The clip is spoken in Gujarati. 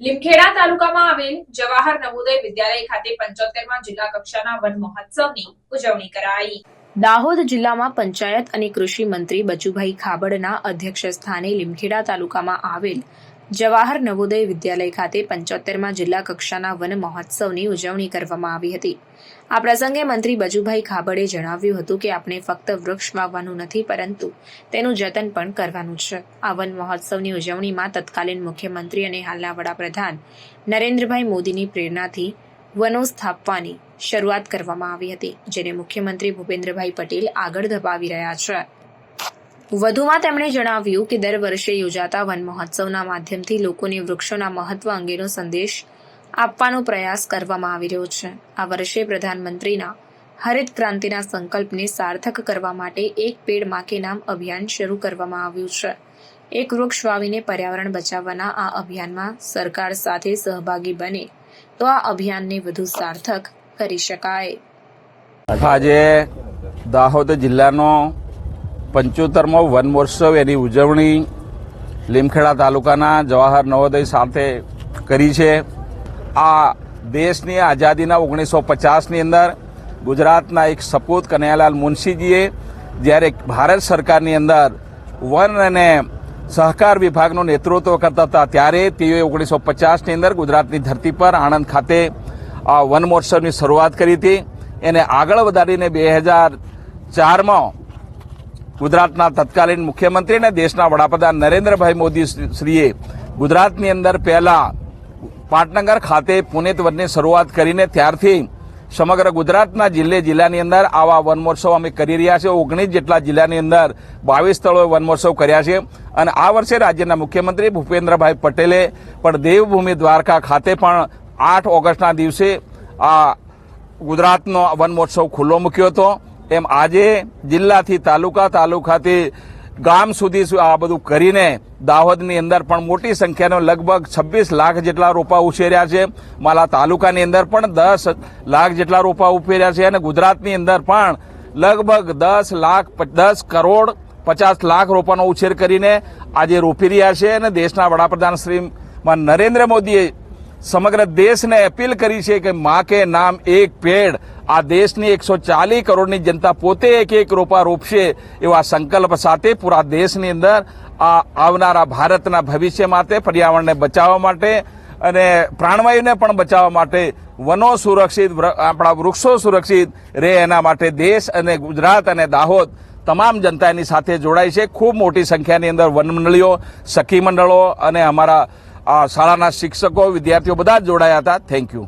લીમખેડા તાલુકામાં આવેલ જવાહર નવોદય વિદ્યાલય ખાતે પંચોતેરમાં જિલ્લા કક્ષાના વન મહોત્સવની ઉજવણી કરાઈ. દાહોદ જિલ્લામાં પંચાયત અને કૃષિ મંત્રી બચુભાઈ ખાબડના અધ્યક્ષ સ્થાને લીમખેડા તાલુકામાં આવેલ જવાહર નવોદય વિદ્યાલય ખાતે પંચોતેરમાં જિલ્લા કક્ષાના વન મહોત્સવની ઉજવણી કરવામાં આવી હતી. આ પ્રસંગે મંત્રી બજુભાઈ ખાબડે જણાવ્યું હતું કે આપણે ફક્ત વૃક્ષ વાવવાનું નથી, પરંતુ તેનું જતન પણ કરવાનું છે. આ વન મહોત્સવની ઉજવણીમાં તત્કાલીન મુખ્યમંત્રી અને હાલના વડાપ્રધાન નરેન્દ્રભાઈ મોદીની પ્રેરણાથી વનો સ્થાપવાની શરૂઆત કરવામાં આવી હતી, જેને મુખ્યમંત્રી ભૂપેન્દ્રભાઈ પટેલ આગળ ધપાવી રહ્યા છે. વધુમાં તેમણે જણાવ્યું કે દર વર્ષે યોજાતા વન મહોત્સવના માધ્યમથી લોકોને વૃક્ષોના મહત્વ અંગેનો સંદેશ આપવાનો પ્રયાસ કરવામાં આવી રહ્યો છે. આ વર્ષે પ્રધાનમંત્રીના હરિત ક્રાંતિના સંકલ્પને સાર્થક કરવા માટે એક પેડ માકે નામ અભિયાન શરૂ કરવામાં આવ્યું છે. એક વૃક્ષ વાવીને પર્યાવરણ બચાવવાના આ અભિયાનમાં સરકાર સાથે સહભાગી બને તો આ અભિયાનને વધુ સાર્થક કરી શકાય. આજે દાહોદ જિલ્લાનો પંચોતેરમો વન મહોત્સવ એની ઉજવણી લીમખેડા તાલુકાના જવાહર નવોદય સાથે કરી છે. આ દેશની આઝાદીના ઓગણીસો પચાસની અંદર ગુજરાતના એક સપૂત કનૈયાલાલ મુનશીજીએ જ્યારે ભારત સરકારની અંદર વન અને સહકાર વિભાગનું નેતૃત્વ કરતા હતા ત્યારે તેઓએ ઓગણીસો પચાસની અંદર ગુજરાતની ધરતી પર આણંદ ખાતે આ વન મહોત્સવની શરૂઆત કરી હતી. એને આગળ વધારીને બે હજાર ચારમાં ગુજરાતના તત્કાલીન મુખ્યમંત્રી અને દેશના વડાપ્રધાન નરેન્દ્રભાઈ મોદી શ્રીએ ગુજરાતની અંદર પહેલા પાટનગર ખાતે પુનેત વનની શરૂઆત કરીને ત્યારથી સમગ્ર ગુજરાતના જિલ્લે જિલ્લાની અંદર આવા વન મહોત્સવ અમે કરી રહ્યા છીએ. ઓગણીસ જેટલા જિલ્લાની અંદર બાવીસ સ્થળોએ વન મહોત્સવ કર્યા છે. અને આ વર્ષે રાજ્યના મુખ્યમંત્રી ભૂપેન્દ્રભાઈ પટેલે પણ દેવભૂમિ દ્વારકા ખાતે પણ આઠ ઓગસ્ટના દિવસે આ ગુજરાતનો વન મહોત્સવ ખુલ્લો મૂક્યો હતો. એમ આજે જિલ્લાથી તાલુકા તાલુકાથી ગામ સુધી આ બધું કરીને દાહોદની અંદર પણ મોટી સંખ્યાનો લગભગ છવ્વીસ લાખ જેટલા રોપા ઉછેર્યા છે. માલા તાલુકાની અંદર પણ દસ લાખ જેટલા રોપા ઉછેર્યા છે અને ગુજરાતની અંદર પણ લગભગ દસ લાખ દસ કરોડ પચાસ લાખ રોપાનો ઉછેર કરીને આજે રોપી રહ્યા છે અને દેશના વડાપ્રધાન શ્રી નરેન્દ્ર મોદીએ સમગ્ર દેશને અપીલ કરી છે કે મા કે નામ એક પેડ. આ દેશની એકસો ચાલીસ કરોડની જનતા પોતે એક એક રોપા રોપશે એવા સંકલ્પ સાથે પૂરા દેશની અંદર આ આવનારા ભારતના ભવિષ્ય માટે, પર્યાવરણને બચાવવા માટે અને પ્રાણવાયુને પણ બચાવવા માટે વનો સુરક્ષિત આપણા વૃક્ષો સુરક્ષિત રહે એના માટે દેશ અને ગુજરાત અને દાહોદ તમામ જનતા એની સાથે જોડાય છે. ખૂબ મોટી સંખ્યાની અંદર વનમંડળીઓ, સખી મંડળો અને અમારા શાળાના શિક્ષકો વિદ્યાર્થીઓ બધા જ જોડાયા હતા. Thank you